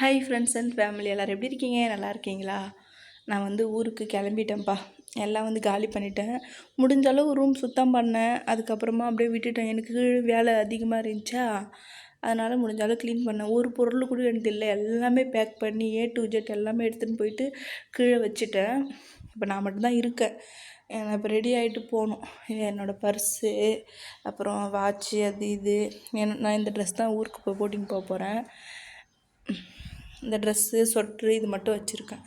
Hi friends and family எல்லோரும் எப்படி இருக்கீங்க? நல்லா இருக்கீங்களா? நான் வந்து ஊருக்கு கிளம்பிட்டேன்ப்பா. எல்லாம் வந்து காலி பண்ணிட்டேன். முடிஞ்ச அளவு ரூம் சுத்தம் பண்ணேன். அதுக்கப்புறமா அப்படியே விட்டுட்டேன். எனக்கு வேலை அதிகமாக இருந்துச்சா? அதனால் முடிஞ்ச அளவு க்ளீன் பண்ணேன். ஒரு பொருள் கூட எனக்கு இல்லை. எல்லாமே பேக் பண்ணி ஏ டு ஜெட் எல்லாமே எடுத்துன்னு போயிட்டு கீழே வச்சுட்டேன். இப்போ நான் மட்டும்தான் இருக்கேன். நான் இப்போ ரெடி ஆகிட்டு போகணும். என்னோடய பர்ஸு அப்புறம் வாட்ச்சு அது இது. என் நான் இந்த ட்ரெஸ் தான் ஊருக்கு போய் போட்டின்னு போக போகிறேன் இந்த ட்ரெஸ்ஸு சொட்ரு இது மட்டும் வச்சுருக்கேன்.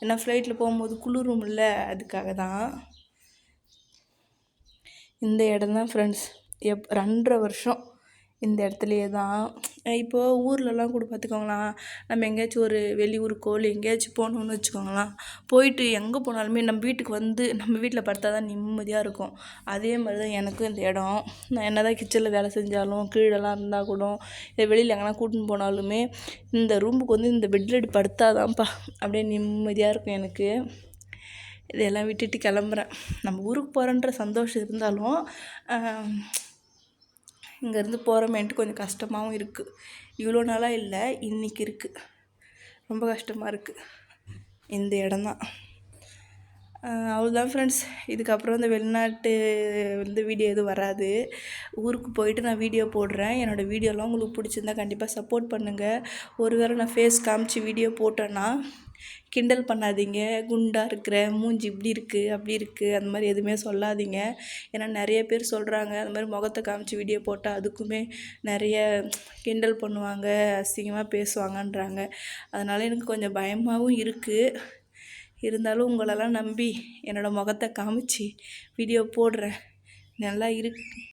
ஏன்னா ஃப்ளைட்டில் போகும்போது குளிரும்ல அதுக்காக தான். இந்த இடம் தான் ஃப்ரெண்ட்ஸ் எப் ரெண்டரை வருஷம் இந்த இடத்துலையே தான். இப்போது ஊர்லலாம் கூட பார்த்துக்கோங்களேன் நம்ம எங்கேயாச்சும் ஒரு வெளியூருக்கோ இல்லை எங்கேயாச்சும் போகணுன்னு வச்சுக்கோங்களேன் போயிட்டு எங்கே போனாலுமே நம்ம வீட்டுக்கு வந்து நம்ம வீட்டில் படுத்தா தான் நிம்மதியாக இருக்கும். அதே மாதிரி தான் எனக்கும் இந்த இடம். நான் என்ன தான் கிச்சனில் வேலை செஞ்சாலும் கீழெல்லாம் இருந்தால் கூட இல்லை வெளியில் எங்கன்னா கூட்டின்னு போனாலுமே இந்த ரூமுக்கு வந்து இந்த பெட்லெட் படுத்தா தான்ப்பா அப்படியே நிம்மதியாக இருக்கும் எனக்கு. இதெல்லாம் விட்டுட்டு கிளம்புறேன். நம்ம ஊருக்கு போகிறேன்ற சந்தோஷம் இருந்தாலும் இங்கேருந்து போகிறோமேன்ட்டு கொஞ்சம் கஷ்டமாகவும் இருக்குது இவ்வளோ நாளாக இல்லை இன்றைக்கி இருக்குது ரொம்ப கஷ்டமாக இருக்குது இந்த இடம்தான் அவ்வளோதான் ஃப்ரெண்ட்ஸ் இதுக்கப்புறம் இந்த வெளிநாட்டு வந்து வீடியோ எதுவும் வராது. ஊருக்கு போயிட்டு நான் வீடியோ போடுறேன். என்னோடய வீடியோலாம் உங்களுக்கு பிடிச்சிருந்தா கண்டிப்பாக சப்போர்ட் பண்ணுங்கள் ஒரு வேளை நான் ஃபேஸ் காமிச்சு வீடியோ போட்டேன்னா கிண்டல் பண்ணாதீங்க. குண்டாக இருக்கிற மூஞ்சி இப்படி இருக்குது அப்படி இருக்குது அந்த மாதிரி எதுவுமே சொல்லாதீங்க. ஏன்னா நிறைய பேர் சொல்கிறாங்க அந்த மாதிரி முகத்தை காமிச்சு வீடியோ போட்டால் அதுக்குமே நிறைய கிண்டல் பண்ணுவாங்க அசிங்கமாக பேசுவாங்கன்றாங்க. அதனால் எனக்கு கொஞ்சம் பயமாகவும் இருக்குது இருந்தாலும் உங்களெல்லாம் நம்பி என்னோடய முகத்தை காமிச்சு வீடியோ போடுறேன். நல்லா இருக்கு.